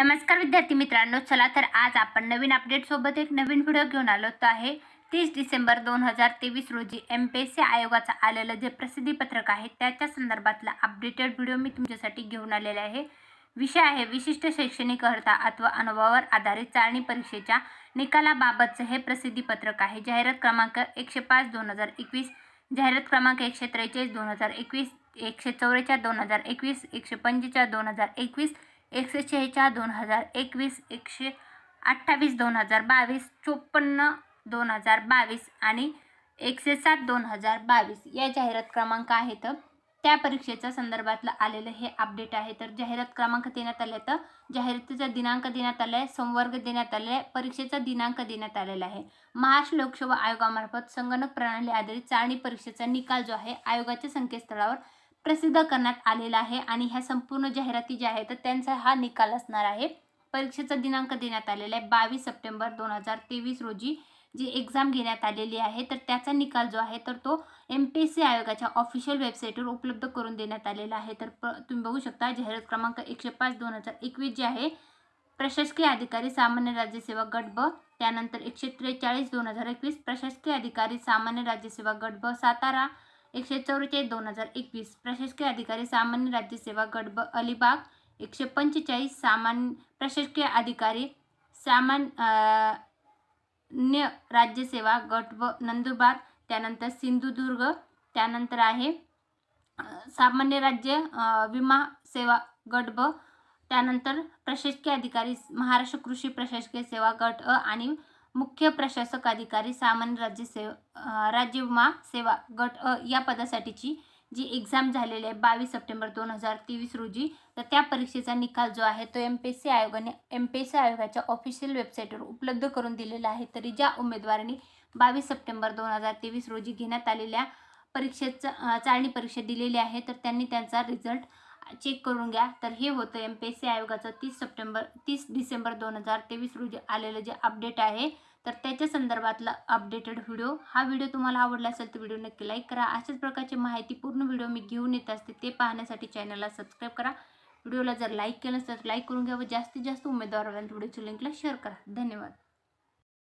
नमस्कार विद्यार्थी मित्रांनो चला तर आज आपण नवीन अपडेट सोबत एक नवीन व्हिडिओ घेऊन आलो तर आहे तीस डिसेंबर दोन हजार तेवीस रोजी एम पी एस सी आयोगाचं आलेलं जे प्रसिद्धीपत्रक आहे त्याच्या संदर्भातला अपडेटेड व्हिडिओ मी तुमच्यासाठी घेऊन आलेला आहे. विषय आहे विशिष्ट शैक्षणिक अर्था अथवा अनुभवावर आधारित चाळणी परीक्षेच्या निकालाबाबतचं हे प्रसिद्धीपत्रक आहे. जाहिरात क्रमांक एकशे पाच दोन हजार एकवीस जाहिरात क्रमांक एकशे त्रेचाळीस दोन हजार एकवीस एकशे चौवेचाळीस दोन हजार एकवीस एकशे पंचेचाळीस दोन हजार एकवीस एकशे शेहेचाळ दोन हजार एकवीस एकशे अठ्ठावीस दोन हजार बावीस चोपन्न दोन हजार बावीस आणि एकशे सात दोन हजार बावीस या जाहिरात क्रमांक आहेत. त्या परीक्षेच्या संदर्भातलं आलेलं हे अपडेट आहे. तर जाहिरात क्रमांक देण्यात आले तर जाहिरातीचा दिनांक देण्यात आला आहे संवर्ग देण्यात आलेला आहे परीक्षेचा दिनांक देण्यात आलेला आहे. महाराष्ट्र लोकसेवा आयोगामार्फत संगणक प्रणाली आधारित चाळणी परीक्षेचा निकाल जो आहे आयोगाच्या संकेतस्थळावर प्रसिद्ध करण्यात आलेला आहे आणि ह्या संपूर्ण जाहिराती ज्या आहेत तर त्यांचा हा निकाल असणार आहे. परीक्षेचा दिनांक देण्यात आलेला आहे. बावीस सप्टेंबर दोन हजार तेवीस रोजी जी एक्झाम घेण्यात आलेली आहे तर त्याचा निकाल जो आहे तर तो एम पी एस सी आयोगाच्या ऑफिशियल वेबसाईटवर उपलब्ध करून देण्यात आलेला आहे. तर प तुम्ही बघू शकता जाहिरात क्रमांक एकशे पाच दोन हजार एकवीस जे आहे प्रशासकीय अधिकारी सामान्य राज्यसेवा गट ब त्यानंतर एकशे त्रेचाळीस दोन हजार एकवीस प्रशासकीय अधिकारी सामान्य राज्यसेवा गट ब सातारा एकशे चौवेचाळीस दोन हजार एकवीस. प्रशासकीय अधिकारी सामान्य राज्यसेवा गडब अलिबाग. एकशे पंचेचाळीस सामान्य प्रशासकीय अधिकारी सामान्य न्य राज्यसेवा गट व नंदुरबार. त्यानंतर सिंधुदुर्ग. त्यानंतर आहे सामान्य राज्य विमा सेवा गट ब. त्यानंतर प्रशासकीय अधिकारी महाराष्ट्र कृषी प्रशासकीय सेवा गट अ आणि मुख्य प्रशासक अधिकारी सामान्य राज्य सेव राज्य विमा सेवा गट अ या पदासाठीची जी एक्झाम झालेली आहे बावीस सप्टेंबर दोन हजार तेवीस रोजी तर त्या परीक्षेचा निकाल जो आहे तो एम पी एस सी आयोगाने एम पी एस सी आयोगाच्या ऑफिशियल वेबसाईटवर उपलब्ध करून दिलेला आहे. तरी ज्या उमेदवारांनी बावीस सप्टेंबर दोन हजार तेवीस रोजी घेण्यात आलेल्या परीक्षेत चाळणी परीक्षा दिलेली आहे तर त्यांनी त्यांचा रिझल्ट चेक करून घ्या. तर हे होतं एम पी एस सी आयोगाचं तीस सप्टेंबर तीस डिसेंबर दोन हजार तेवीस रोजी आलेलं जे अपडेट आहे. तर त्याच्या संदर्भातला अपडेटेड व्हिडिओ. हा व्हिडिओ तुम्हाला आवडला असेल तर व्हिडिओ नक्की लाईक करा. अशाच प्रकारची माहिती पूर्ण व्हिडिओ मी घेऊन येत असते ते पाहण्यासाठी चॅनलला सबस्क्राईब करा. व्हिडिओला जर लाईक केलं तर लाईक करून घ्या व जास्तीत जास्त उमेदवारांना व्हिडिओच्या लिंकला शेअर करा. धन्यवाद.